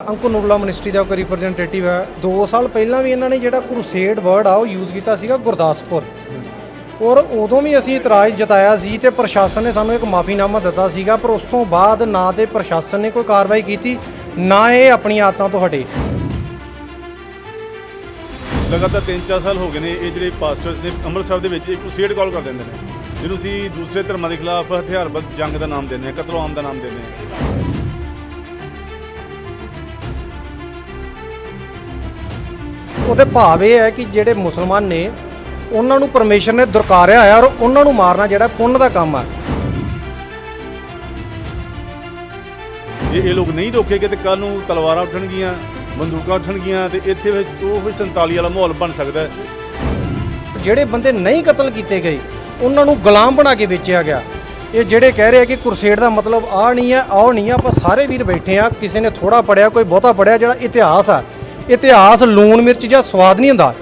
ਅੰਕੁਰ ਨੂਰਲਾ ministry ਦਾ ਕੋਈ representative ਹੈ। 2 ਸਾਲ ਪਹਿਲਾਂ ਵੀ ਇਹਨਾਂ ਨੇ ਜਿਹੜਾ ਕਰੂਸੇਡ ਵਰਡ ਆ, ਉਹ ਯੂਜ਼ ਕੀਤਾ ਸੀਗਾ ਗੁਰਦਾਸਪੁਰ। ਔਰ ਉਦੋਂ ਵੀ ਅਸੀਂ ਇਤਰਾਜ਼ ਜਤਾਇਆ ਸੀ ਤੇ ਪ੍ਰਸ਼ਾਸਨ ਨੇ ਸਾਨੂੰ ਇੱਕ ਮਾਫੀਨਾਮਾ ਦਿੱਤਾ ਸੀਗਾ, ਪਰ ਉਸ ਤੋਂ ਬਾਅਦ ਨਾ ਤੇ ਪ੍ਰਸ਼ਾਸਨ ਨੇ ਕੋਈ ਕਾਰਵਾਈ ਕੀਤੀ, ਨਾ ਇਹ ਆਪਣੀਆਂ ਆਦਤਾਂ ਤੋਂ ਹਟੇ। ਲਗਾਤਾਰ 3-4 ਸਾਲ ਹੋ ਗਏ ਨੇ, ਇਹ ਜਿਹੜੇ ਪਾਸਟਰਸ ਨੇ ਅੰਮ੍ਰਿਤਸਰ ਦੇ ਵਿੱਚ ਇੱਕ ਕ੍ਰੂਸੇਡ ਕਾਲ ਕਰ ਦਿੰਦੇ ਨੇ। ਜਿਹਨੂੰ ਅਸੀਂ ਦੂਸਰੇ ਧਰਮਾਂ ਦੇ ਖਿਲਾਫ ਹਥਿਆਰਬੰਦ ਜੰਗ ਦਾ ਨਾਮ ਦਿੰਦੇ ਹਾਂ ਕਤਲੋ ਦਾ ਨਾਮ ਦਿੰਦੇ ਹਾਂ। ਉਹਦੇ ਭਾਵ ਇਹ ਹੈ ਕਿ ਜਿਹੜੇ ਮੁਸਲਮਾਨ ਨੇ ਉਹਨਾਂ ਨੂੰ ਪਰਮੇਸ਼ਰ ਨੇ ਦੁਰਕਾਰਿਆ ਹੋਇਆ ਔਰ ਉਹਨਾਂ ਨੂੰ ਮਾਰਨਾ ਜਿਹੜਾ ਪੁੰਨ ਦਾ ਕੰਮ ਆ। ਜੇ ਇਹ ਲੋਕ ਨਹੀਂ ਰੋਕੇਗੇ ਤੇ ਕੱਲ ਨੂੰ ਤਲਵਾਰਾਂ ਉੱਠਣਗੀਆਂ ਬੰਦੂਕਾਂ ਉੱਠਣਗੀਆਂ ਤੇ ਇੱਥੇ ਵਿੱਚ ਉਹ ਹੀ 47 ਵਾਲਾ ਮਾਹੌਲ ਬਣ ਸਕਦਾ ਹੈ। ਜਿਹੜੇ ਬੰਦੇ ਨਹੀਂ ਕਤਲ ਕੀਤੇ ਗਏ ਉਹਨਾਂ ਨੂੰ ਗੁਲਾਮ ਬਣਾ ਕੇ ਵੇਚਿਆ ਗਿਆ। ਇਹ ਜਿਹੜੇ ਕਹਿ ਰਹੇ ਆ ਕਿ ਕੁਰਸੇਡ ਦਾ ਮਤਲਬ ਆ ਨਹੀਂ ਹੈ ਆਹ ਨਹੀਂ ਆ ਆਪਾਂ ਸਾਰੇ ਵੀਰ ਬੈਠੇ ਆ ਕਿਸੇ ਨੇ ਥੋੜਾ ਪੜਿਆ ਕੋਈ ਬਹੁਤਾ ਪੜਿਆ ਜਿਹੜਾ ਇਤਿਹਾਸ ਆ। ਇਤਿਹਾਸ ਲੂਣ ਮਿਰਚ ਜਾਂ ਸਵਾਦ ਨਹੀਂ ਹੁੰਦਾ।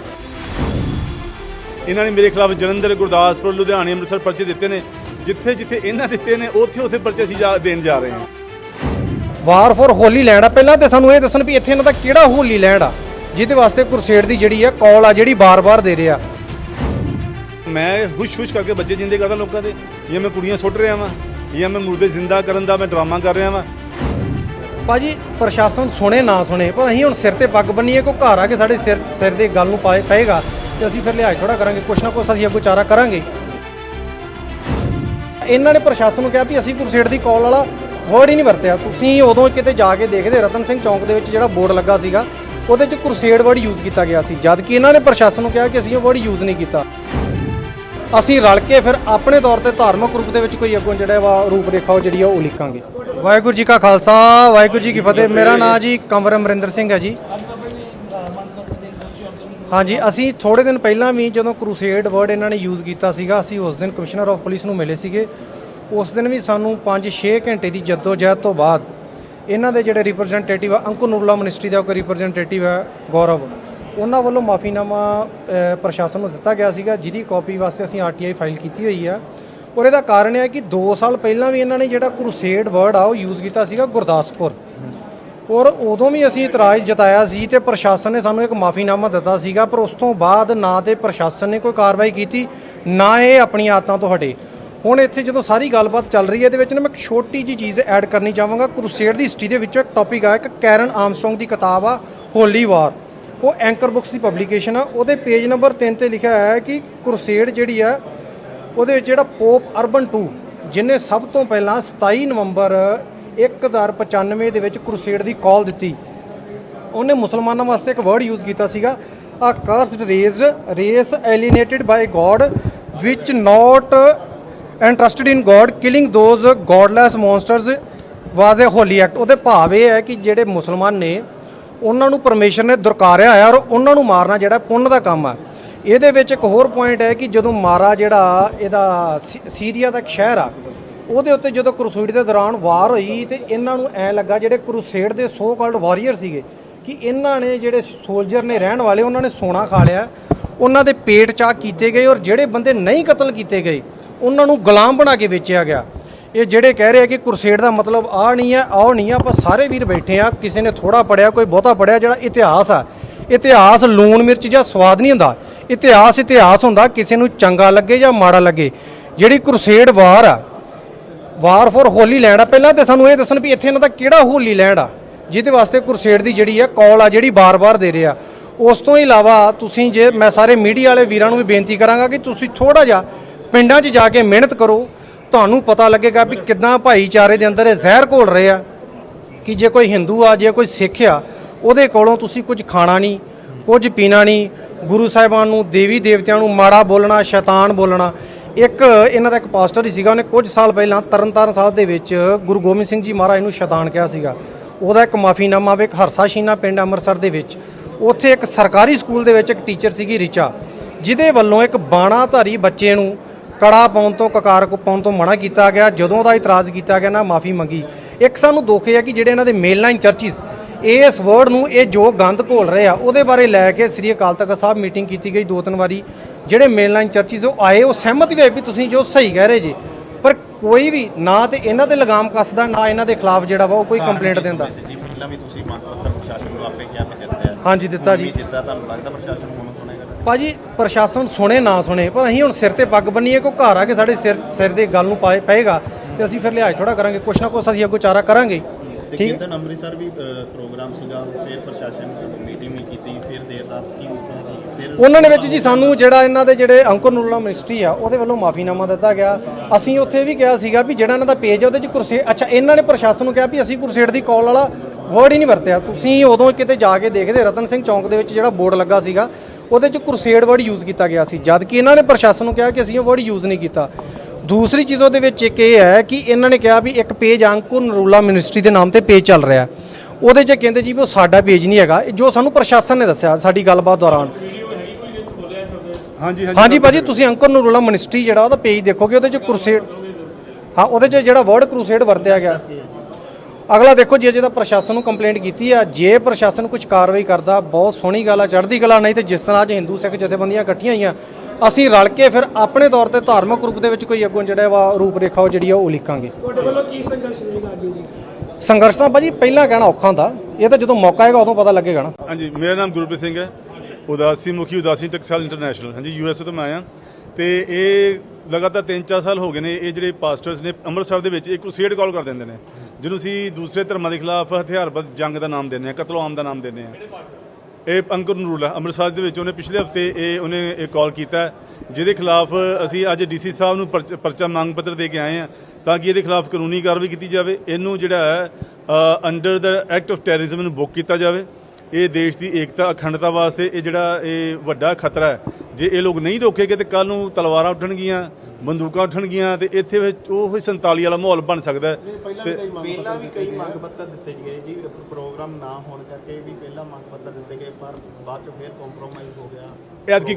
ਇਹਨਾਂ ਨੇ ਮੇਰੇ ਖਿਲਾਫ ਜਲੰਧਰ ਗੁਰਦਾਸਪੁਰ ਲੁਧਿਆਣੇ ਅੰਮ੍ਰਿਤਸਰ ਪਰਚੇ ਦਿੱਤੇ ਨੇ। ਜਿੱਥੇ ਜਿੱਥੇ ਇਹਨਾਂ ਦਿੱਤੇ ਨੇ ਉੱਥੇ ਉੱਥੇ ਪਰਚੇ ਅਸੀਂ ਜਾ- ਦੇਣ ਜਾ ਰਹੇ ਹਾਂ। ਵਾਰ ਫॉर ਹੋਲੀ ਲੈਂਡ ਆ। ਪਹਿਲਾਂ ਤੇ ਸਾਨੂੰ ਇਹ ਦੱਸਣ ਵੀ ਇੱਥੇ ਇਹਨਾਂ ਦਾ ਕਿਹੜਾ ਹੋਲੀ ਲੈਂਡ ਆ? ਜਿਹਦੇ ਵਾਸਤੇ ਕੁਰਸੇਡ ਦੀ ਜਿਹੜੀ ਆ ਕਾਲ ਆ ਜਿਹੜੀ ਬਾਰ-ਬਾਰ ਦੇ ਰਿਹਾ ਮੈਂ ਹੁਸ਼-ਹੁਸ਼ ਕਰਕੇ ਬੱਚੇ ਜਿੰਦੇ ਕਰਦਾ ਲੋਕਾਂ ਦੇ। ਜਾਂ ਮੈਂ ਕੁੜੀਆਂ ਸੁੱਟ ਰਿਹਾ ਵਾਂ ਜਾਂ ਮੈਂ ਮੁਰਦੇ ਜ਼ਿੰਦਾ ਕਰਨ ਦਾ ਮੈਂ ਡਰਾਮਾ ਕਰ ਰਿਹਾ ਵਾਂ। ਭਾਜੀ, ਪ੍ਰਸ਼ਾਸਨ ਸੁਣੇ, ਨਾ ਸੁਣੇ, ਪਰ ਅਸੀਂ ਹੁਣ ਸਿਰ ਤੇ ਪੱਗ ਬੰਨੀਏ ਕੋ ਘਰ ਆ ਕੇ ਸਾਡੇ ਸਿਰ ਸਿਰ ਦੇ ਗੱਲ ਨੂੰ ਪਾਏ ਪਏਗਾ, ਤੇ ਅਸੀਂ ਫਿਰ ਲਿਹਾਜ਼ ਥੋੜਾ ਕਰਾਂਗੇ, ਕੁਛ ਨਾ ਕੁਛ ਅਸੀਂ ਅੱਗੋਂ ਚਾਰਾ ਕਰਾਂਗੇ। ਇਹਨਾਂ ਨੇ ਪ੍ਰਸ਼ਾਸਨ ਨੂੰ ਕਿਹਾ ਵੀ ਅਸੀਂ ਕੁਰਸੇੜ ਦੀ ਕਾਲ ਵਾਲਾ ਵਰਡ ਹੀ ਨਹੀਂ ਵਰਤਿਆ। ਤੁਸੀਂ ਉਦੋਂ ਕਿਤੇ ਜਾ ਕੇ ਦੇਖਦੇ, ਰਤਨ ਸਿੰਘ ਚੌਂਕ ਦੇ ਵਿੱਚ ਜਿਹੜਾ ਬੋਰਡ ਲੱਗਾ ਸੀਗਾ, ਉਹਦੇ 'ਚ ਕੁਰਸੇੜ ਵਰਡ ਯੂਜ਼ ਕੀਤਾ ਗਿਆ ਸੀ। ਜਦ ਕਿ ਇਹਨਾਂ ਨੇ ਪ੍ਰਸ਼ਾਸਨ ਨੂੰ ਕਿਹਾ ਕਿ ਅਸੀਂ ਉਹ ਵਰਡ ਯੂਜ਼ ਨਹੀਂ ਕੀਤਾ। ਅਸੀਂ ਰਲ ਕੇ ਫਿਰ ਆਪਣੇ ਤੌਰ ਤੇ ਧਾਰਮਿਕ ਰੂਪ ਦੇ ਵਿੱਚ ਕੋਈ ਅੱਗੋਂ ਜਿਹੜਾ ਵਾ ਰੂਪ ਰੇਖਾ ਉਹ ਜਿਹੜੀ ਆ ਉਹ ਲਿਖਾਂਗੇ ਵਾਹਿਗੁਰੂ ਜੀ ਕਾ ਖਾਲਸਾ, ਵਾਹਿਗੁਰੂ ਜੀ ਕੀ ਫਤਿਹ। ਮੇਰਾ ਨਾਮ ਜੀ ਕੰਵਰ ਅਮਰਿੰਦਰ ਸਿੰਘ ਹੈ ਜੀ। ਹਾਂਜੀ, ਅਸੀਂ ਥੋੜੇ ਦਿਨ ਪਹਿਲਾਂ ਵੀ ਜਦੋਂ ਕਰੂਸੇਡ ਵਰਡ ਇਹਨਾਂ ਨੇ ਯੂਜ਼ ਕੀਤਾ ਸੀਗਾ, ਅਸੀਂ ਉਸ ਦਿਨ ਕਮਿਸ਼ਨਰ ਆਫ ਪੁਲਿਸ ਨੂੰ ਮਿਲੇ ਸੀਗੇ। ਉਸ ਦਿਨ ਵੀ ਸਾਨੂੰ 5-6 ਘੰਟੇ ਦੀ ਜਹਿਦ ਤੋਂ ਬਾਅਦ ਇਹਨਾਂ ਦੇ ਜਿਹੜੇ ਰਿਪਰੈਜ਼ੈਂਟੇਟਿਵ ਆ, ਅੰਕੁਰ ਨੂਰਲਾ ਮਿਨਿਸਟਰੀ ਦਾ ਕੋਈ ਰਿਪਰੈਜ਼ੈਂਟੇਟਿਵ ਹੈ ਗੌਰਵ। ਉਹਨਾਂ ਵੱਲੋਂ ਮਾਫੀਨਾਮਾ ਪ੍ਰਸ਼ਾਸਨ ਨੂੰ ਦਿੱਤਾ ਗਿਆ ਸੀਗਾ, ਜਿਹਦੀ ਕਾਪੀ ਵਾਸਤੇ ਅਸੀਂ ਆਰਟੀਆਈ ਫਾਈਲ ਕੀਤੀ ਹੋਈ ਆ। ਔਰ ਇਹਦਾ ਕਾਰਨ ਇਹ ਹੈ ਕਿ 2 ਸਾਲ ਪਹਿਲਾਂ ਵੀ ਇਹਨਾਂ ਨੇ ਜਿਹੜਾ ਕਰੂਸੇਡ ਵਰਡ ਆ, ਉਹ ਯੂਜ਼ ਕੀਤਾ ਸੀਗਾ ਗੁਰਦਾਸਪੁਰ। ਔਰ ਉਦੋਂ ਵੀ ਅਸੀਂ ਇਤਰਾਜ਼ ਜਤਾਇਆ ਸੀ ਤੇ ਪ੍ਰਸ਼ਾਸਨ ਨੇ ਸਾਨੂੰ ਇੱਕ ਮਾਫੀਨਾਮਾ ਦਿੱਤਾ ਸੀਗਾ, ਪਰ ਉਸ ਤੋਂ ਬਾਅਦ ਨਾ ਤੇ ਪ੍ਰਸ਼ਾਸਨ ਨੇ ਕੋਈ ਕਾਰਵਾਈ ਕੀਤੀ, ਨਾ ਇਹ ਆਪਣੀਆਂ ਆਦਤਾਂ ਤੋਂ ਹਟੇ। ਹੁਣ ਇੱਥੇ ਜਦੋਂ ਸਾਰੀ ਗੱਲਬਾਤ ਚੱਲ ਰਹੀ ਹੈ, ਇਹਦੇ ਵਿੱਚ ਨਾ ਮੈਂ ਇੱਕ ਛੋਟੀ ਜੀ ਚੀਜ਼ ਐਡ ਕਰਨੀ ਚਾਹਾਂਗਾ। ਕਰੂਸੇਡ ਦੀ ਹਿਸਟਰੀ ਦੇ ਵਿੱਚੋਂ ਇੱਕ ਟੌਪਿਕ ਆ, ਇੱਕ ਕੈਰਨ ਆਰਮਸਟਰੋਂਗ ਦੀ ਕਿਤਾਬ ਆ ਹੋਲੀ ਵਾਰ ਉਹ ਐਂਕਰ ਬੁੱਕਸ ਦੀ ਪਬਲੀਕੇਸ਼ਨ ਆ। ਉਹਦੇ ਪੇਜ ਨੰਬਰ 3 ਤੇ ਲਿਖਿਆ ਹੋਇਆ ਹੈ ਕਿ ਕੁਰਸੇਡ ਜਿਹੜੀ ਆ, ਉਹਦੇ ਵਿੱਚ ਜਿਹੜਾ ਪੋਪ ਅਰਬਨ 2 ਜਿਨੇ ਸਭ ਤੋਂ ਪਹਿਲਾਂ 27 ਨਵੰਬਰ 1095 ਦੇ ਵਿੱਚ ਕੁਰਸੇਡ ਦੀ ਕਾਲ ਦਿੱਤੀ। ਉਹਨੇ ਮੁਸਲਮਾਨਾਂ ਵਾਸਤੇ ਇੱਕ ਵਰਡ ਯੂਜ਼ ਕੀਤਾ ਸੀਗਾ, a cursed race race alienated by God which not interested in God killing those godless monsters was a holy act ਉਹਦੇ ਭਾਵ ਇਹ ਹੈ ਕਿ ਜਿਹੜੇ ਮੁਸਲਮਾਨ ਨੇ ਉਹਨਾਂ ਨੂੰ ਪਰਮੇਸ਼ਰ ਨੇ ਦੁਰਕਾਰਿਆ ਹੋਇਆ ਔਰ ਉਹਨਾਂ ਨੂੰ ਮਾਰਨਾ ਜਿਹੜਾ ਪੁੰਨ ਦਾ ਕੰਮ ਆ। ਇਹਦੇ ਵਿੱਚ ਇੱਕ ਹੋਰ ਪੁਆਇੰਟ ਹੈ ਕਿ ਜਦੋਂ ਮਾਰਾ ਜਿਹੜਾ ਇਹਦਾ ਸੀ- ਸੀਰੀਆ ਦਾ ਇੱਕ ਸ਼ਹਿਰ ਆ, ਉਹਦੇ ਉੱਤੇ ਜਦੋਂ ਕਰੂਸੇਡ ਦੇ ਦੌਰਾਨ ਵਾਰ ਹੋਈ ਤੇ ਇਹਨਾਂ ਨੂੰ ਐ ਲੱਗਾ ਜਿਹੜੇ ਕਰੂਸੇਡ ਦੇ ਸੋ ਕਾਲਡ ਵਾਰੀਅਰ ਸੀਗੇ ਕਿ ਇਹਨਾਂ ਨੇ ਜਿਹੜੇ ਸੋਲਜਰ ਨੇ ਰਹਿਣ ਵਾਲੇ, ਉਹਨਾਂ ਨੇ ਸੋਨਾ ਖਾ ਲਿਆ, ਉਹਨਾਂ ਦੇ ਪੇਟ ਚਾਕ ਕੀਤੇ ਗਏ ਔਰ ਜਿਹੜੇ ਬੰਦੇ ਨਹੀਂ ਕਤਲ ਕੀਤੇ ਗਏ, ਉਹਨਾਂ ਨੂੰ ਗੁਲਾਮ ਬਣਾ ਕੇ ਵੇਚਿਆ ਗਿਆ। ਇਹ ਜਿਹੜੇ ਕਹਿ ਰਹੇ ਆ ਕਿ ਕੁਰਸੇੜ ਦਾ ਮਤਲਬ ਆ ਨਹੀਂ ਹੈ ਆਹ ਨਹੀਂ ਆ, ਆਪਾਂ ਸਾਰੇ ਵੀਰ ਬੈਠੇ ਆ, ਕਿਸੇ ਨੇ ਥੋੜਾ ਪੜਿਆ ਕੋਈ ਬਹੁਤਾ ਪੜਿਆ ਜਿਹੜਾ ਇਤਿਹਾਸ ਆ। ਇਤਿਹਾਸ, ਲੂਣ ਮਿਰਚ ਜਾਂ ਸਵਾਦ ਨਹੀਂ ਹੁੰਦਾ। ਇਤਿਹਾਸ ਇਤਿਹਾਸ ਹੁੰਦਾ ਕਿਸੇ ਨੂੰ ਚੰਗਾ ਲੱਗੇ ਜਾਂ ਮਾੜਾ ਲੱਗੇ। ਜਿਹੜੀ ਕੁਰਸੇਡ ਵਾਰ ਆ, ਵਾਰ ਫੋਰ ਹੋਲੀ ਲੈਂਡ ਆ, ਪਹਿਲਾਂ ਤੇ ਸਾਨੂੰ ਇਹ ਦੱਸਣ ਵੀ ਇੱਥੇ ਇਹਨਾਂ ਦਾ ਕਿਹੜਾ ਹੋਲੀ ਲੈਂਡ ਆ, ਜਿਹਦੇ ਵਾਸਤੇ ਕੁਰਸੇੜ ਦੀ ਜਿਹੜੀ ਆ ਕਾਲ ਆ, ਜਿਹੜੀ ਬਾਰ-ਬਾਰ ਦੇ ਰਿਹਾ ਉਸ ਤੋਂ ਇਲਾਵਾ ਤੁਸੀਂ ਜੇ ਮੈਂ ਸਾਰੇ ਮੀਡੀਆ ਵਾਲੇ ਵੀਰਾਂ ਨੂੰ ਵੀ ਬੇਨਤੀ ਕਰਾਂਗਾ ਕਿ ਤੁਸੀਂ ਥੋੜਾ ਜਿਹਾ ਪਿੰਡਾਂ 'ਚ ਜਾ ਕੇ ਮਿਹਨਤ ਕਰੋ ਤੁਹਾਨੂੰ ਪਤਾ ਲੱਗੇਗਾ ਵੀ ਕਿੱਦਾਂ ਭਾਈਚਾਰੇ ਦੇ ਅੰਦਰ ਇਹ ਜ਼ਹਿਰ ਘੋਲ ਰਹੇ ਆ, ਕਿ ਜੇ ਕੋਈ ਹਿੰਦੂ ਆ, ਜੇ ਕੋਈ ਸਿੱਖ ਆ, ਉਹਦੇ ਕੋਲੋਂ ਤੁਸੀਂ ਕੁਝ ਖਾਣਾ ਨਹੀਂ, ਕੁਝ ਪੀਣਾ ਨਹੀਂ, ਗੁਰੂ ਸਾਹਿਬਾਨ ਨੂੰ, ਦੇਵੀ ਦੇਵਤਿਆਂ ਨੂੰ ਮਾੜਾ ਬੋਲਣਾ, ਸ਼ੈਤਾਨ ਬੋਲਣਾ। ਇੱਕ ਇਹਨਾਂ ਦਾ ਇੱਕ ਪਾਸਟਰ ਹੀ ਸੀਗਾ, ਉਹਨੇ ਕੁਝ ਸਾਲ ਪਹਿਲਾਂ ਤਰਨਤਾਰਨ ਸਾਹਿਬ ਦੇ ਵਿੱਚ ਗੁਰੂ ਗੋਬਿੰਦ ਸਿੰਘ ਜੀ ਮਹਾਰਾਜ ਨੂੰ ਸ਼ੈਤਾਨ ਕਿਹਾ ਸੀਗਾ। ਉਹਦਾ ਇੱਕ ਮਾਫੀਨਾਮਾ ਵੀ, ਇੱਕ ਹਰਸਾ ਸ਼ੀਨਾ ਪਿੰਡ ਅੰਮ੍ਰਿਤਸਰ ਦੇ ਵਿੱਚ। ਉੱਥੇ ਇੱਕ ਸਰਕਾਰੀ ਸਕੂਲ ਦੇ ਵਿੱਚ ਇੱਕ ਟੀਚਰ ਸੀਗੀ ਰਿਚਾ, ਜਿਹਦੇ ਵੱਲੋਂ ਇੱਕ ਬਾਣਾਧਾਰੀ ਬੱਚੇ ਨੂੰ ਕੜਾ ਪਾਉਣ ਤੋਂ ਕਕਾਰ ਕੋ ਪਾਉਣ ਤੋਂ ਮਨਾ ਕੀਤਾ ਗਿਆ। ਜਦੋਂ ਦਾ ਇਤਰਾਜ਼ ਕੀਤਾ ਗਿਆ ਨਾ ਮਾਫੀ ਮੰਗੀ। ਇੱਕ ਸਾਨੂੰ ਦੁੱਖ ਹੈ ਕਿ ਜਿਹੜੇ ਇਹਨਾਂ ਦੇ ਮੇਨਲਾਈਨ ਚਰਚਿਸ ਇਸ ਵਰਡ ਨੂੰ ਇਹ ਜੋ ਗੰਦ ਘੋਲ ਰਹੇ ਆ ਉਹਦੇ ਬਾਰੇ ਲੈ ਕੇ ਸ੍ਰੀ ਅਕਾਲ ਤਖਤ ਸਾਹਿਬ ਮੀਟਿੰਗ ਕੀਤੀ ਗਈ ਦੋ ਤਿੰਨ ਵਾਰੀ। ਜਿਹੜੇ ਮੇਨਲਾਈਨ ਚਰਚਿਸ ਉਹ ਆਏ ਉਹ ਸਹਿਮਤ ਵੀ ਹੋਏ ਵੀ ਤੁਸੀਂ ਜੋ ਸਹੀ ਕਹਿ ਰਹੇ ਜੀ। ਪਰ ਕੋਈ ਵੀ ਨਾ ਤੇ ਇਹਨਾਂ ਤੇ ਲਗਾਮ ਕੱਸਦਾ ਨਾ ਇਹਨਾਂ ਦੇ ਖਿਲਾਫ ਜਿਹੜਾ ਵਾ ਉਹ ਕੋਈ ਕੰਪਲੇਂਟ ਦਿੰਦਾ। ਪਹਿਲਾਂ ਵੀ ਤੁਸੀਂ ਮੰਗ ਪੱਤਰ ਪ੍ਰਸ਼ਾਸਨ ਨੂੰ ਆਪੇ ਕਿਹਾ ਦਿੱਤਾ। ਹਾਂਜੀ ਦਿੱਤਾ ਜੀ। ਦਿੱਤਾ ਤੁਹਾਨੂੰ ਲੱਗਦਾ ਪ੍ਰਸ਼ਾਸਨ ਭਾਜੀ ਪ੍ਰਸ਼ਾਸਨ ਸੁਣੇ ਨਾ ਸੁਣੇ ਪਰ ਅਸੀਂ ਹੁਣ ਸਿਰ ਤੇ ਪੱਗ ਬੰਨੀਏ ਕੋ ਘਰ ਆ ਕੇ ਸਾਡੇ ਸਿਰ ਸਿਰ ਦੇ ਗੱਲ ਨੂੰ ਪਾਏ ਪਏਗਾ ਤੇ ਅਸੀਂ ਫਿਰ ਲਿਹਾਜ਼ ਥੋੜਾ ਕਰਾਂਗੇ ਕੁਛ ਨਾ ਕੁਛ ਅਸੀਂ ਅੱਗੋਂ ਚਾਰਾ ਕਰਾਂਗੇ। ਤੇ ਠੀਕ? ਕਿੰਦਨ ਅੰਮ੍ਰਿਤਸਰ ਵੀ ਪ੍ਰੋਗਰਾਮ ਸੀਗਾ ਫਿਰ ਪ੍ਰਸ਼ਾਸਨ ਮੀਟਿੰਗ ਵੀ ਕੀਤੀ ਫਿਰ ਦੇਰ ਰਾਤ ਕੀ ਉਹਨਾਂ ਨੇ ਵਿੱਚ ਜੀ ਸਾਨੂੰ ਜਿਹੜਾ ਇਹਨਾਂ ਦੇ ਜਿਹੜੇ ਅੰਕੁਰ ਨੂਰਲਾ ਮਿਨਿਸਟਰੀ ਆ ਉਹਦੇ ਵੱਲੋਂ ਮਾਫੀਨਾਮਾ ਦਿੱਤਾ ਗਿਆ। ਅਸੀਂ ਉੱਥੇ ਵੀ ਕਿਹਾ ਸੀਗਾ ਵੀ ਜਿਹੜਾ ਇਹਨਾਂ ਦਾ ਪੇਜ ਆ ਉਹਦੇ 'ਚ ਕੁਰਸੇ ਅੱਛਾ ਇਹਨਾਂ ਨੇ ਪ੍ਰਸ਼ਾਸਨ ਨੂੰ ਕਿਹਾ ਵੀ ਅਸੀਂ ਕੁਰਸੇਡ ਦੀ ਕਾਲ ਵਾਲਾ ਵਰਡ ਹੀ ਨਹੀਂ ਵਰਤਿਆ। ਤੁਸੀਂ ਉਦੋਂ ਕਿਤੇ ਜਾ ਕੇ ਦੇਖਦੇ ਰਤਨ ਸਿੰਘ ਚੌਂਕ ਦੇ ਵਿੱਚ ਜਿਹੜਾ ਬੋਰਡ ਲੱਗਾ ਸੀਗਾ ਉਹਦੇ 'ਚ ਕੁਰਸੇਡ ਵਰਡ ਯੂਜ਼ ਕੀਤਾ ਗਿਆ ਸੀ। ਜਦ ਕਿ ਇਹਨਾਂ ਨੇ ਪ੍ਰਸ਼ਾਸਨ ਨੂੰ ਕਿਹਾ ਕਿ ਅਸੀਂ ਉਹ ਵਰਡ ਯੂਜ਼ ਨਹੀਂ ਕੀਤਾ। ਦੂਸਰੀ ਚੀਜ਼ ਉਹਦੇ ਵਿੱਚ ਇੱਕ ਇਹ ਹੈ ਕਿ ਇਹਨਾਂ ਨੇ ਕਿਹਾ ਵੀ ਇੱਕ ਪੇਜ ਅੰਕੁਰ ਨਰੂਲਾ ਮਿਨਿਸਟਰੀ ਦੇ ਨਾਮ ਤੇ ਪੇਜ ਚੱਲ ਰਿਹਾ ਉਹਦੇ 'ਚ ਕਹਿੰਦੇ ਜੀ ਵੀ ਉਹ ਸਾਡਾ ਪੇਜ ਨਹੀਂ ਹੈਗਾ। ਜੋ ਸਾਨੂੰ ਪ੍ਰਸ਼ਾਸਨ ਨੇ ਦੱਸਿਆ ਸਾਡੀ ਗੱਲਬਾਤ ਦੌਰਾਨ। ਹਾਂਜੀ ਹਾਂਜੀ। ਭਾਜੀ ਤੁਸੀਂ ਅੰਕਰ ਨੂਰੁੱਲਾ ਮਿਨਿਸਟਰੀ ਜਿਹੜਾ ਉਹਦਾ ਪੇਜ ਦੇਖੋਗੇ ਉਹਦੇ ਚ ਕਰੂਸੇਡ ਹਾਂ ਉਹਦੇ ਚ ਜਿਹੜਾ ਵਰਡ ਕਰੂਸੇਡ ਵਰਤਿਆ ਗਿਆ। ਅਗਲਾ ਦੇਖੋ ਜੇ ਜਿਹਦਾ ਪ੍ਰਸ਼ਾਸਨ ਨੂੰ ਕੰਪਲੇਂਟ ਕੀਤੀ ਆ। ਜੇ ਪ੍ਰਸ਼ਾਸਨ ਕੁਝ ਕਾਰਵਾਈ ਕਰਦਾ ਬਹੁਤ ਸੋਹਣੀ ਗੱਲ ਆ ਚੜ੍ਹਦੀ ਕਲਾ ਨਹੀਂ ਤੇ ਜਿਸ ਤਰ੍ਹਾਂ ਅੱਜ ਹਿੰਦੂ ਸਿੱਖ ਜਥੇਬੰਦੀਆਂ ਇਕੱਠੀਆਂ ਹੋਈਆਂ ਅਸੀਂ ਰਲ ਕੇ ਫਿਰ ਆਪਣੇ ਤੌਰ ਤੇ ਧਾਰਮਿਕ ਰੂਪ ਦੇ ਵਿੱਚ ਕੋਈ ਅੱਗੋਂ ਜਿਹੜਾ ਵਾ ਰੂਪ ਰੇਖਾ ਉਹ ਜਿਹੜੀ ਆ ਉਹ ਲਿਖਾਂਗੇ ਤੁਹਾਡੇ ਵੱਲੋਂ ਕੀ ਸੰਘਰਸ਼ ਰਹੇਗਾ ਅੱਗੇ ਜੀ? ਸੰਘਰਸ਼ ਤਾਂ ਭਾਜੀ ਪਹਿਲਾਂ ਕਹਿਣਾ ਔਖਾ ਹੁੰਦਾ। ਇਹ ਤਾਂ ਜਦੋਂ ਮੌਕਾ ਆਏਗਾ ਉਦੋਂ ਪਤਾ ਲੱਗੇਗਾ ਨਾ। ਹਾਂਜੀ ਮੇਰਾ ਨਾਮ ਗੁਰਪ੍ਰੀਤ ਸਿੰਘ ਹੈ। ਉਦਾਸੀ ਮੁਖੀ ਉਦਾਸੀ ਟੈਕਸਟਾਈਲ ਇੰਟਰਨੈਸ਼ਨਲ। ਹਾਂਜੀ ਯੂਐਸਏ ਤੋਂ ਮੈਂ ਆਇਆ। ਤੇ ਇਹ ਲਗਾਤਾਰ 3-4 ਸਾਲ ਹੋ ਗਏ ਨੇ, ਇਹ ਜਿਹੜੇ ਪਾਸਟਰਸ ਨੇ ਅੰਮ੍ਰਿਤਸਰ ਦੇ ਵਿੱਚ ਇੱਕ ਕ੍ਰੂਸੇਡ ਕਾਲ ਕਰ ਦਿੰਦੇ ਨੇ, ਜਿਹਨੂੰ ਅਸੀਂ ਦੂਸਰੇ ਧਰਮਾਂ ਦੇ ਖਿਲਾਫ ਹਥਿਆਰਬੰਦ ਜੰਗ ਦਾ ਨਾਮ ਦਿੰਦੇ ਆ ਕਤਲੋ ਆਮ ਦਾ ਨਾਮ ਦਿੰਦੇ ਆ ਇਹ ਅੰਕੁਰ ਨਰੂਲ ਹੈ, ਅੰਮ੍ਰਿਤਸਰ ਦੇ ਵਿੱਚ ਉਹਨੇ ਪਿਛਲੇ ਹਫ਼ਤੇ ਇਹ ਉਹਨੇ ਇਹ ਕਾਲ ਕੀਤਾ ਜਿਹਦੇ ਖਿਲਾਫ ਅਸੀਂ ਅੱਜ ਡੀਸੀ ਸਾਹਿਬ ਨੂੰ ਪਰਚ- ਪਰਚਾ ਮੰਗ ਪੱਤਰ ਦੇ ਕੇ ਆਏ ਆ ਤਾਂ ਕਿ ਇਹਦੇ ਖਿਲਾਫ ਕਾਨੂੰਨੀ ਕਾਰਵਾਈ ਕੀਤੀ ਜਾਵੇ। ਇਹਨੂੰ ਜਿਹੜਾ ਹੈ ਅੰਡਰ ਦਾ ਐਕਟ ਆਫ ਟੈਰਰਿਜ਼ਮ ਨੂੰ ਬੁੱਕ ਕੀਤਾ ਜਾਵੇ। ਇਹ ਦੇਸ਼ ਦੀ ਏਕਤਾ, ਅਖੰਡਤਾ ਵਾਸਤੇ ਇਹ ਜਿਹੜਾ ਇਹ ਵੱਡਾ ਖਤਰਾ ਹੈ ਜੇ ਇਹ ਲੋਕ ਨਹੀਂ ਰੋਕੇਗੇ ਤੇ ਕੱਲ ਨੂੰ ਤਲਵਾਰਾਂ ਉੱਠਣਗੀਆਂ ਬੰਦੂਕਾਂ ਉੱਠਣਗੀਆਂ ਤੇ ਇੱਥੇ ਵਿੱਚ ਉਹ ਹੀ 47 ਵਾਲਾ ਮਾਹੌਲ ਬਣ ਸਕਦਾ ਹੈ। ਤੇ ਪਹਿਲਾਂ ਵੀ ਕਈ ਮੰਗ ਪੱਤਰ ਦਿੱਤੇ ਗਏ ਜੀ ਪ੍ਰੋਗਰਾਮ ਨਾ ਹੋਣ ਕਰਕੇ ਵੀ ਪਹਿਲਾਂ ਮੰਗ ਪੱਤਰ ਦਿੱਤੇ ਗਏ ਪਰ ਬਾਅਦ ਚ ਫਿਰ ਕੰਪਰੋਮਾਈਜ਼ ਹੋ ਗਿਆ। ਐਤਕੀ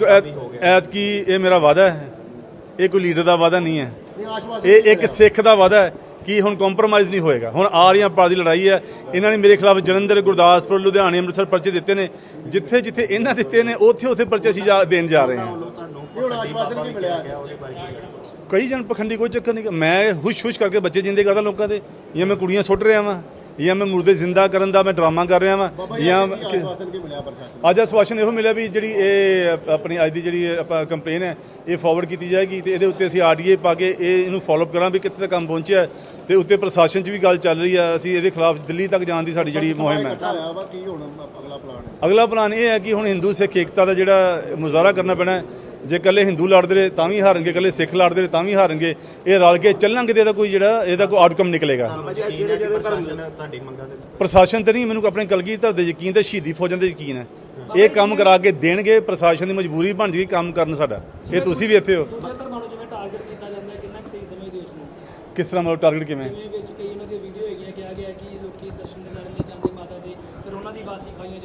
ਐਤਕੀ ਇਹ ਮੇਰਾ ਵਾਅਦਾ ਹੈ। ਇਹ ਕੋਈ ਲੀਡਰ ਦਾ ਵਾਅਦਾ ਨਹੀਂ ਹੈ। ਇਹ ਇੱਕ ਸਿੱਖ ਦਾ ਵਾਅਦਾ ਹੈ। ਕਿ ਹੁਣ ਕੰਪਰੋਮਾਈਜ਼ ਨਹੀਂ ਹੋਏਗਾ? ਹੁਣ ਆ ਰਹੀਆਂ ਪਾਰ ਦੀ ਲੜਾਈ ਹੈ। ਇਹਨਾਂ ਨੇ ਮੇਰੇ ਖਿਲਾਫ ਜਲੰਧਰ ਗੁਰਦਾਸਪੁਰ ਲੁਧਿਆਣੇ ਅੰਮ੍ਰਿਤਸਰ ਪਰਚੇ ਦਿੱਤੇ ਨੇ। ਜਿੱਥੇ ਜਿੱਥੇ ਇਹਨਾਂ ਦਿੱਤੇ ਨੇ ਉੱਥੇ ਉੱਥੇ ਪਰਚੇ ਅਸੀਂ ਦੇਣ ਜਾ ਰਹੇ ਹਾਂ। ਕਈ ਜਨ ਪਖੰਡੀ ਕੋਈ ਚੱਕਰ ਨਹੀਂ। ਮੈਂ ਹੁਸ਼ ਹੁਸ਼ ਕਰਕੇ ਬੱਚੇ ਜਿੰਦੇ ਕਰਦਾ ਲੋਕਾਂ ਦੇ। ਜਾਂ ਮੈਂ ਕੁੜੀਆਂ ਸੁੱਟ ਰਿਹਾ ਵਾਂ। ਜਾਂ ਮੈਂ ਮੁਰਦੇ ਜ਼ਿੰਦਾ ਕਰਨ ਦਾ ਮੈਂ ਡਰਾਮਾ ਕਰ ਰਿਹਾ ਵਾਂ ਜਾਂ ਅੱਜ ਆਸ਼ਵਾਸਨ ਇਹੋ ਮਿਲਿਆ ਵੀ ਜਿਹੜੀ ਇਹ ਆਪਣੀ ਅੱਜ ਦੀ ਜਿਹੜੀ ਆਪਾਂ ਕੰਪਲੇਨ ਹੈ ਇਹ ਫਾਰਵਰਡ ਕੀਤੀ ਜਾਏਗੀ ਤੇ ਇਹਦੇ ਉੱਤੇ ਅਸੀਂ ਆਰਡੀਏ ਪਾ ਕੇ ਇਹ ਇਹਨੂੰ ਫਾਲੋਅਪ ਕਰਾਂ ਵੀ ਕਿੱਥੇ ਤੱਕ ਕੰਮ ਪਹੁੰਚਿਆ ਤੇ ਉੱਤੇ ਪ੍ਰਸ਼ਾਸਨ 'ਚ ਵੀ ਗੱਲ ਚੱਲ ਰਹੀ ਹੈ ਅਸੀਂ ਇਹਦੇ ਖਿਲਾਫ ਦਿੱਲੀ ਤੱਕ ਜਾਣ ਦੀ ਸਾਡੀ ਜਿਹੜੀ ਮੁਹਿੰਮ ਹੈ। ਅਗਲਾ ਪਲਾਨ ਇਹ ਹੈ ਕਿ ਹੁਣ ਹਿੰਦੂ ਸਿੱਖ ਏਕਤਾ ਦਾ ਜਿਹੜਾ ਮੁਜ਼ਾਹਰਾ ਕਰਨਾ ਪੈਣਾ। ਜੇ ਇਕੱਲੇ ਹਿੰਦੂ ਲੜਦੇ ਰਹੇ ਤਾਂ ਵੀ ਹਾਰਨਗੇ ਇਕੱਲੇ ਸਿੱਖ ਲੜਦੇ ਰਹੇ ਤਾਂ ਵੀ ਹਾਰਨਗੇ। ਇਹ ਰਲ ਕੇ ਚੱਲਾਂਗੇ ਤੇ ਇਹਦਾ ਕੋਈ ਜਿਹੜਾ ਇਹਦਾ ਕੋਈ ਆਊਟਕਮ ਨਿਕਲੇਗਾ। ਪ੍ਰਸ਼ਾਸਨ ਤੇ ਨਹੀਂ ਮੈਨੂੰ ਆਪਣੇ ਕਲਗੀਧਰ ਦੇ ਯਕੀਨ ਤੇ ਸ਼ਹੀਦੀ ਫੌਜਾਂ ਦੇ ਯਕੀਨ ਹੈ। ਇਹ ਕੰਮ ਕਰਾ ਕੇ ਦੇਣਗੇ ਪ੍ਰਸ਼ਾਸਨ ਦੀ ਮਜਬੂਰੀ ਬਣ ਜੇਗੀ ਕੰਮ ਕਰਨ ਸਾਡਾ। ਇਹ ਤੁਸੀਂ ਵੀ ਇੱਥੇ ਹੋ। ਦੂਜੇ ਧਰਮਾਂ ਨੂੰ ਜਿਵੇਂ ਟਾਰਗੇਟ ਕੀਤਾ ਜਾਂਦਾ ਹੈ ਕਿੰਨਾ ਕੁ ਸਹੀ ਸਮਝਦੇ ਉਸ ਨੂੰ ਕਿਸ ਤਰ੍ਹਾਂ ਮਤਲਬ ਟਾਰਗੇਟ ਕਿਵੇਂ ਜਿਵੇਂ ਵਿੱਚ ਕਈ ਉਹਨਾਂ ਦੀਆਂ ਵੀਡੀਓ ਹੈਗੀਆਂ ਕਿਹਾ ਗਿਆ ਕਿ ਲੋਕੀ ਦਰਸ਼ਨ ਕਰਨ ਲਈ ਜਾਂਦੇ ਮਾਤਾ ਦੇ ਫਿਰ ਉਹਨਾਂ ਦੀ ਬਾਸੀ ਖਾਈਆਂ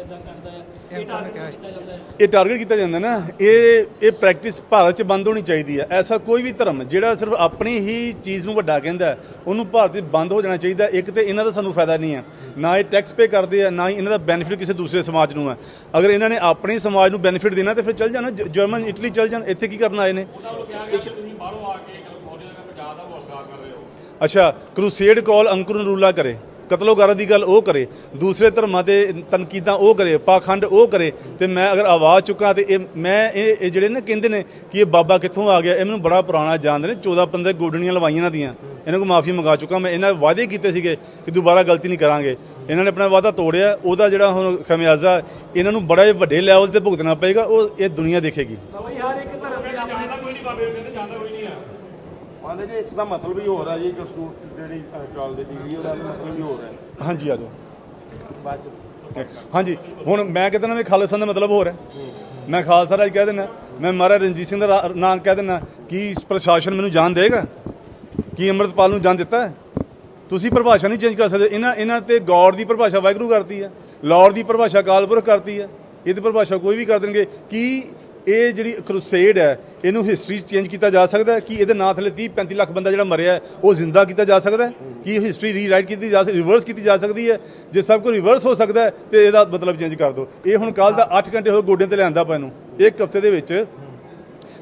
ਇਦਾਂ ਕਰਦਾ ਹੈ ਇਹ ਟਾਰਗੇਟ ਕੀਤਾ ਜਾਂਦਾ ਹੈ ਇਹ ਟਾਰਗੇਟ ਕੀਤਾ ਜਾਂਦਾ ਨਾ ਇਹ ਇਹ ਪ੍ਰੈਕਟਿਸ ਭਾਰਤ 'ਚ ਬੰਦ ਹੋਣੀ ਚਾਹੀਦੀ ਹੈ ਐਸਾ ਕੋਈ ਵੀ ਧਰਮ ਜਿਹੜਾ ਸਿਰਫ ਆਪਣੀ ਹੀ ਚੀਜ਼ ਨੂੰ ਵੱਡਾ ਕਹਿੰਦਾ ਉਹਨੂੰ ਭਾਰਤ 'ਚ ਬੰਦ ਹੋ ਜਾਣਾ ਚਾਹੀਦਾ। ਇੱਕ ਤੇ ਇਹਨਾਂ ਦਾ ਸਾਨੂੰ ਫਾਇਦਾ ਨਹੀਂ ਹੈ ਨਾ ਇਹ ਟੈਕਸ ਪੇ ਕਰਦੇ ਆ ਨਾ ਹੀ ਇਹਨਾਂ ਦਾ ਬੈਨੀਫਿਟ ਕਿਸੇ ਦੂਸਰੇ ਸਮਾਜ ਨੂੰ ਹੈ ਅਗਰ ਇਹਨਾਂ ਨੇ ਆਪਣੇ ਸਮਾਜ ਨੂੰ ਬੈਨੀਫਿਟ ਦੇਣਾ ਤੇ ਫਿਰ ਚੱਲ ਜਾਣਾ। ਜਰਮਨ ਇਟਲੀ ਚੱਲ ਜਾਣ। ਇੱਥੇ ਕੀ ਕਰਨ ਆਏ ਨੇ? ਅੱਛਾ ਕਰੂਸੇਡ ਕਾਲ ਅੰਕੁਰ ਨਰੂਲਾ ਕਰੇ। ਕਤਲੋਗਾਰਾ ਦੀ ਗੱਲ ਉਹ ਕਰੇ, ਦੂਸਰੇ ਧਰਮਾਂ ਤੇ ਤਨਕੀਦਾਂ ਉਹ ਕਰੇ, ਪਾਖੰਡ ਉਹ ਕਰੇ, ਤੇ ਮੈਂ ਅਗਰ ਆਵਾਜ਼ ਚੁੱਕਾਂ ਤੇ ਇਹ, ਮੈਂ ਇਹ ਇਹ ਜਿਹੜੇ ਨਾ ਕਹਿੰਦੇ ਨੇ ਕਿ ਇਹ ਬਾਬਾ ਕਿੱਥੋਂ ਆ ਗਿਆ, ਇਹ ਮੈਨੂੰ ਬੜਾ ਪੁਰਾਣਾ ਜਾਣਦੇ ਨੇ 14 15 ਗੋਡਣੀਆਂ ਲਵਾਈਆਂ ਇਹਨਾਂ ਦੀਆਂ। ਇਹਨਾਂ ਕੋਲ ਮਾਫੀ ਮੰਗਾ ਚੁੱਕਾ ਮੈਂ, ਇਹਨਾਂ ਵਾਅਦੇ ਕੀਤੇ ਸੀਗੇ ਕਿ ਦੁਬਾਰਾ ਗਲਤੀ ਨਹੀਂ ਕਰਾਂਗੇ। ਇਹਨਾਂ ਨੇ ਆਪਣਾ ਵਾਅਦਾ ਤੋੜਿਆ, ਉਹਦਾ ਜਿਹੜਾ ਹੁਣ ਖਮਿਆਜ਼ਾ, ਇਹਨਾਂ ਨੂੰ ਬੜਾ ਵੱਡੇ ਲੈਵਲ ਤੇ ਭੁਗਤਣਾ ਪਏਗਾ, ਉਹ ਇਹ ਦੁਨੀਆ ਦੇਖੇਗੀ ਬਾਬਾ ਜੀ ਹਰ ਇੱਕ ਧਰਮ ਦੀ ਆਪਣੀ ਆਂਦੇ ਜੀ ਇਸ ਦਾ ਮਤਲਬ ਹੀ ਹੋਰ ਹੈ ਜੀ ਕਿ ਸਕੂਲ ਜਿਹੜੀ ਅ, ਚੱਲਦੀ ਡਿਗਰੀ ਉਹਦਾ ਮਤਲਬ ਹੀ ਹੋਰ ਹੈ ਹਾਂਜੀ ਆ ਜਾਓ। ਬਾਅਦ ਚ। ਹਾਂਜੀ ਹੁਣ ਮੈਂ ਕਹਿੰਦਾ ਨਾ ਵੀ ਖਾਲਸਾ ਦਾ ਮਤਲਬ ਹੋਰ ਹੈ। ਮੈਂ ਖਾਲਸਾ ਰਾਜ ਕਹਿ ਦਿੰਦਾ ਮੈਂ ਮਹਾਰਾਜ ਰਣਜੀਤ ਸਿੰਘ ਦਾ ਰਾ- ਨਾਮ ਕਹਿ ਦਿੰਦਾ ਕੀ ਇਸ ਪ੍ਰਸ਼ਾਸਨ ਮੈਨੂੰ ਜਾਨ ਦੇਗਾ ਕੀ ਅੰਮ੍ਰਿਤਪਾਲ ਨੂੰ ਜਾਨ ਦਿੱਤਾ ਹੈ? ਤੁਸੀਂ ਪਰਿਭਾਸ਼ਾ ਨਹੀਂ ਚੇਂਜ ਕਰ ਸਕਦੇ। ਇਹਨਾਂ ਇਹਨਾਂ ਤੇ ਗੌਡ ਦੀ ਪਰਿਭਾਸ਼ਾ ਵਾਹਿਗੁਰੂ ਕਰਤੀ ਹੈ ਲਾਰਡ ਦੀ ਪਰਿਭਾਸ਼ਾ ਕਾਲਪੁਰਖ ਕਰਤੀ ਹੈ ਇਹਦੀ ਪਰਿਭਾਸ਼ਾ ਕੋਈ ਵੀ ਕਰ ਦੇਣਗੇ। ਕੀ ਇਹ ਜਿਹੜੀ ਕਰੂਸੇਡ ਹੈ, ਇਹਨੂੰ ਹਿਸਟਰੀ ਚੇਂਜ ਕੀਤਾ ਜਾ ਸਕਦਾ ਹੈ? ਕਿ ਇਹਦੇ ਨਾਂ ਥੱਲੇ 30 35 ਲੱਖ ਬੰਦਾ ਜਿਹੜਾ ਮਰਿਆ ਉਹ ਜ਼ਿੰਦਾ ਕੀਤਾ ਜਾ ਸਕਦਾ ਹੈ? ਕੀ ਹਿਸਟਰੀ ਰੀਰਾਈਟ ਕੀਤੀ ਜਾ ਸਕਦੀ ਰਿਵਰਸ ਕੀਤੀ ਜਾ ਸਕਦੀ ਹੈ? ਜੇ ਸਭ ਕੁਝ ਰਿਵਰਸ ਹੋ ਸਕਦਾ ਹੈ, ਤੇ ਇਹਦਾ ਮਤਲਬ ਚੇਂਜ ਕਰ ਦਿਓ। ਇਹ ਹੁਣ ਕੱਲ ਦਾ 8 ਘੰਟੇ ਹੋਏ ਗੋਡਿਆਂ ਤੇ ਲਿਆਂਦਾ ਪਿਆ ਨੂੰ ਇੱਕ ਹਫ਼ਤੇ ਦੇ ਵਿੱਚ,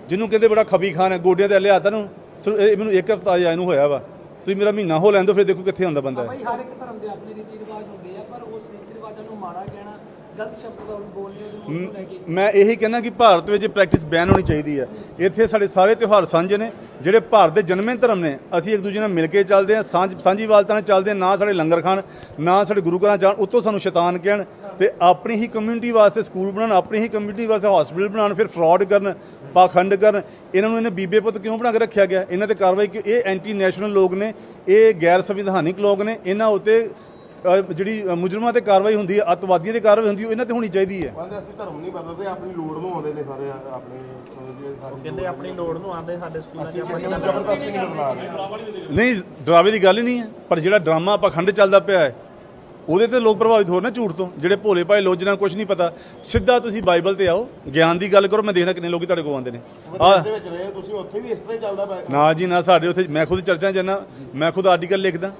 ਜਿਹਨੂੰ ਕਹਿੰਦੇ ਬੜਾ ਖਬੀ ਖਾਨ ਹੈ, ਗੋਡਿਆਂ ਤੇ ਲਿਆਤਾ ਨੂੰ ਸਿਰਫ ਇਹ ਮੈਨੂੰ ਇੱਕ ਹਫ਼ਤਾ ਆਇਆ ਇਹਨੂੰ ਹੋਇਆ ਵਾ। ਤੁਸੀਂ ਮੇਰਾ ਮਹੀਨਾ ਹੋ ਲੈਣ ਦਿਓ, ਫਿਰ ਦੇਖੋ ਕਿੱਥੇ ਆਉਂਦਾ ਬੰਦਾ ਇਹ। ਭਾਈ, ਹਰ ਇੱਕ ਧਰਮ ਦੇ ਆਪਣੇ ਰੀਤੀ ਰਿਵਾਜ ਹੁੰਦੇ ਆ, ਪਰ ਉਸ ਰੀਤੀ ਰਿਵਾਜਾਂ ਨੂੰ ਮਾੜਾ ਕਹਿਣਾ ਗਲਤ ਸ਼ਬਦ ਮੈਂ ਇਹੀ ਕਹਿੰਦਾ ਕਿ ਭਾਰਤ ਵਿੱਚ ਪ੍ਰੈਕਟਿਸ ਬੈਨ ਹੋਣੀ ਚਾਹੀਦੀ ਹੈ। ਇੱਥੇ ਸਾਡੇ ਸਾਰੇ ਤਿਉਹਾਰ ਸਾਂਝੇ ਨੇ ਜਿਹੜੇ ਭਾਰਤ ਦੇ ਜਨਮੇ ਧਰਮ ਨੇ ਅਸੀਂ ਇੱਕ ਦੂਜੇ ਨਾਲ ਮਿਲ ਕੇ ਚੱਲਦੇ ਹਾਂ ਸਾਂਝ ਸਾਂਝੀਵਾਲਤਾ ਨਾਲ ਚੱਲਦੇ ਹਾਂ ਨਾ ਸਾਡੇ ਲੰਗਰ ਖਾਣ ਨਾ ਸਾਡੇ ਗੁਰੂ ਘਰਾਂ ਜਾਣ ਉੱਤੋਂ ਸਾਨੂੰ ਸ਼ੈਤਾਨ ਕਹਿਣ ਤੇ ਆਪਣੀ ਹੀ ਕਮਿਊਨਿਟੀ ਵਾਸਤੇ ਸਕੂਲ ਬਣਾਉਣ ਆਪਣੀ ਹੀ ਕਮਿਊਨਿਟੀ ਵਾਸਤੇ ਹਸਪੀਟਲ ਬਣਾਉਣ ਫਿਰ ਫਰਾਡ ਕਰਨ ਪਾਖੰਡ ਕਰਨ ਇਹਨਾਂ ਨੂੰ ਇਹਨੇ ਬੀਬੇ ਪੁੱਤ ਕਿਉਂ ਬਣਾ ਕੇ ਰੱਖਿਆ ਗਿਆ? ਇਹਨਾਂ ਤੇ ਕਾਰਵਾਈ ਕਿ ਇਹ ਐਂਟੀ ਨੈਸ਼ਨਲ ਲੋਕ ਨੇ ਇਹ ਗੈਰ ਸੰਵਿਧਾਨਿਕ ਲੋਕ ਨੇ ਇਹਨਾਂ ਉੱਤੇ ਜਿਹੜੀ ਮੁਜਰਮਾਂ ਤੇ ਕਾਰਵਾਈ ਹੁੰਦੀ ਹੈ ਅੱਤਵਾਦੀਆਂ ਤੇ ਕਾਰਵਾਈ ਹੁੰਦੀ ਹੈ ਇਹਨਾਂ ਤੇ ਹੋਣੀ ਚਾਹੀਦੀ ਹੈ। ਕਹਿੰਦੇ ਅਸੀਂ ਧਰਮ ਨਹੀਂ ਬਦਲਦੇ ਆਪਣੀ ਲੋੜ ਨੂੰ ਆਉਂਦੇ ਨੇ ਸਾਰੇ ਆਪਣੇ ਕਹਿੰਦੇ ਆਪਣੀ ਲੋੜ ਨੂੰ। ਆਉਂਦੇ ਸਾਡੇ ਸਕੂਲਾਂ 'ਚ ਨੂੰ ਜ਼ਬਰਦਸਤੀ ਨਹੀਂ ਬਦਲਾ ਰਹੇ ਨਹੀਂ ਡਰਾਵੇ ਦੀ ਗੱਲ ਹੀ ਨਹੀਂ ਹੈ ਪਰ ਜਿਹੜਾ ਡਰਾਮਾ ਪਖੰਡ ਚੱਲਦਾ ਪਿਆ ਹੈ ਉਹਦੇ ਤੇ ਲੋਕ ਪ੍ਰਭਾਵਿਤ ਹੋ ਰਹੇ ਨੇ ਝੂਠ ਤੋਂ ਜਿਹੜੇ ਭੋਲੇ ਭਾਏ ਲੋਕ ਜਿਹਨਾਂ ਕੁਝ ਨਹੀਂ ਪਤਾ ਸਿੱਧਾ ਤੁਸੀਂ ਬਾਈਬਲ ਤੇ ਆਓ ਗਿਆਨ ਦੀ ਗੱਲ ਕਰੋ ਮੈਂ ਦੇਖਣਾ ਕਿੰਨੇ ਲੋਕੀ ਤੁਹਾਡੇ ਕੋਲ ਆਉਂਦੇ ਨੇ। ਆ ਵਿਦੇਸ਼ ਦੇ ਵਿੱਚ ਰਹੇ ਤੁਸੀਂ ਉੱਥੇ ਵੀ ਇਸ ਤਰ੍ਹਾਂ ਹੀ ਚੱਲਦਾ ਪਿਆ। ਨਾ ਜੀ ਨਾ ਸਾਡੇ ਉੱਥੇ ਮੈਂ ਖੁਦ ਚਰਚਾ ਜਾਣਾ ਮੈਂ ਖੁਦ ਆਰਟੀਕਲ ਲਿਖਦਾ।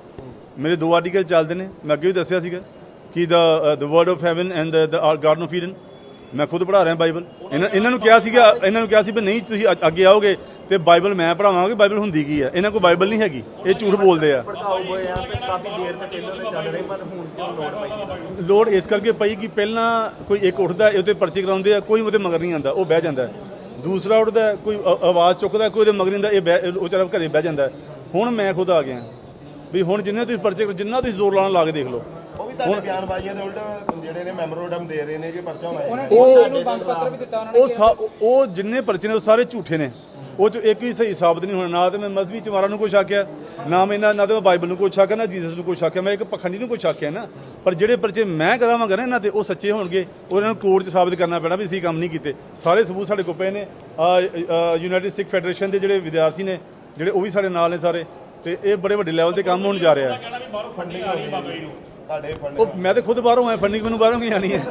ਮੇਰੇ ਦੋ ਆਰਟੀਕਲ ਚੱਲਦੇ ਨੇ। ਮੈਂ ਅੱਗੇ ਵੀ ਦੱਸਿਆ ਸੀਗਾ ਕਿ ਦਾ the word of heaven and the garden of Eden ਮੈਂ ਖੁਦ ਪੜ੍ਹਾ ਰਿਹਾ ਬਾਈਬਲ ਇਹਨਾਂ ਇਹਨਾਂ ਨੂੰ ਕਿਹਾ ਸੀਗਾ ਇਹਨਾਂ ਨੂੰ ਕਿਹਾ ਸੀ ਵੀ ਨਹੀਂ ਤੁਸੀਂ ਅੱਗੇ ਆਓਗੇ ਤੇ ਬਾਈਬਲ ਮੈਂ ਪੜਾਵਾਂਗਾ ਬਾਈਬਲ ਹੁੰਦੀ ਕੀ ਹੈ ਇਹਨਾਂ ਕੋਲ ਬਾਈਬਲ ਨਹੀਂ ਹੈਗੀ ਇਹ ਝੂਠ ਬੋਲਦੇ ਆ। ਲੋੜ ਇਸ ਕਰਕੇ ਪਈ ਕਿ ਪਹਿਲਾਂ ਕੋਈ ਇੱਕ ਉੱਠਦਾ ਹੈ, ਉਹਦੇ ਪਰਚੇ ਕਰਾਉਂਦੇ ਆ ਕੋਈ ਉਹਦੇ ਮਗਰ ਨਹੀਂ ਆਉਂਦਾ ਉਹ ਬਹਿ ਜਾਂਦਾ। ਦੂਸਰਾ ਉੱਠਦਾ ਕੋਈ ਆਵਾਜ਼ ਚੁੱਕਦਾ ਕੋਈ ਉਹਦੇ ਮਗਰ ਨਹੀਂ ਆਉਂਦਾ ਇਹ ਬਹਿ- ਉਹ ਵਿਚਾਰਾ ਘਰੇ ਬਹਿ ਜਾਂਦਾ। ਹੁਣ ਮੈਂ ਖੁਦ ਆ ਗਿਆ। ਵੀ ਹੁਣ ਜਿੰਨੇ ਤੁਸੀਂ ਪਰਚੇ ਕਰੋ, ਜਿੰਨਾ ਤੁਸੀਂ ਜ਼ੋਰ ਲਾਉਣ ਲਾ ਕੇ ਦੇਖ ਲਓ। ਉਹ ਵੀ ਤੁਹਾਡੇ ਬਿਆਨਬਾਜ਼ੀਆਂ ਦੇ ਉਲਟ ਜਿਹੜੇ ਨੇ ਮੈਮੋਰੰਡਮ ਦੇ ਰਹੇ ਨੇ ਕਿ ਪਰਚਾ ਹੋਣਾ ਉਹ ਉਹ ਜਿੰਨੇ ਪਰਚੇ ਨੇ ਉਹ ਸਾਰੇ ਝੂਠੇ ਨੇ। ਉਹ ਚ ਇੱਕ ਵੀ ਸਹੀ ਸਾਬਤ ਨਹੀਂ ਹੋਣਾ ਨਾ ਤੇ ਮੈਂ ਮਜ਼ਹਬੀ ਚਮਾਰਾਂ ਨੂੰ ਕੁਛ ਆਖਿਆ ਨਾ ਮੈਂ ਇਹਨਾਂ ਨਾ ਤੇ ਮੈਂ ਬਾਈਬਲ ਨੂੰ ਕੁਛ ਆਖਿਆ ਨਾ ਜੀਸਸ ਨੂੰ ਕੁਛ ਆਖਿਆ ਮੈਂ ਇੱਕ ਪਖੰਡੀ ਨੂੰ ਕੁਛ ਆਖਿਆ ਨਾ। ਪਰ ਜਿਹੜੇ ਪਰਚੇ ਮੈਂ ਕਰਾਵਾਂਗਾ ਨਾ ਇਹਨਾਂ ਤੇ ਉਹ ਸੱਚੇ ਹੋਣਗੇ। ਉਹਨਾਂ ਨੂੰ ਕੋਰਟ 'ਚ ਸਾਬਤ ਕਰਨਾ ਪੈਣਾ ਵੀ ਅਸੀਂ ਕੰਮ ਨਹੀਂ ਕੀਤੇ। ਸਾਰੇ ਸਬੂਤ ਸਾਡੇ ਕੋਲ ਪਏ ਨੇ। ਯੂਨਾਈਟਿਡ ਸਿੱਖ ਫੈਡਰੇਸ਼ਨ ਦੇ ਜਿਹੜੇ ਵਿਦਿਆਰਥੀ ਨੇ ਜਿਹੜੇ ਉਹ ਵੀ ਸਾਡੇ ਨਾਲ ਨੇ ਸਾਰੇ। ਤੇ ਇਹ ਬੜੇ ਵੱਡੇ ਲੈਵਲ ਤੇ ਕੰਮ ਹੋਣ ਜਾ ਰਿਹਾ ਹੈ। ਤੁਹਾਡੇ ਉਹ ਮੈਂ ਤੇ ਖੁਦ ਬਾਹਰੋਂ ਆਇਆ ਫੰਡਿੰਗ ਮੈਨੂੰ ਬਾਹਰੋਂ ਕੀ ਆਣੀ ਹੈ?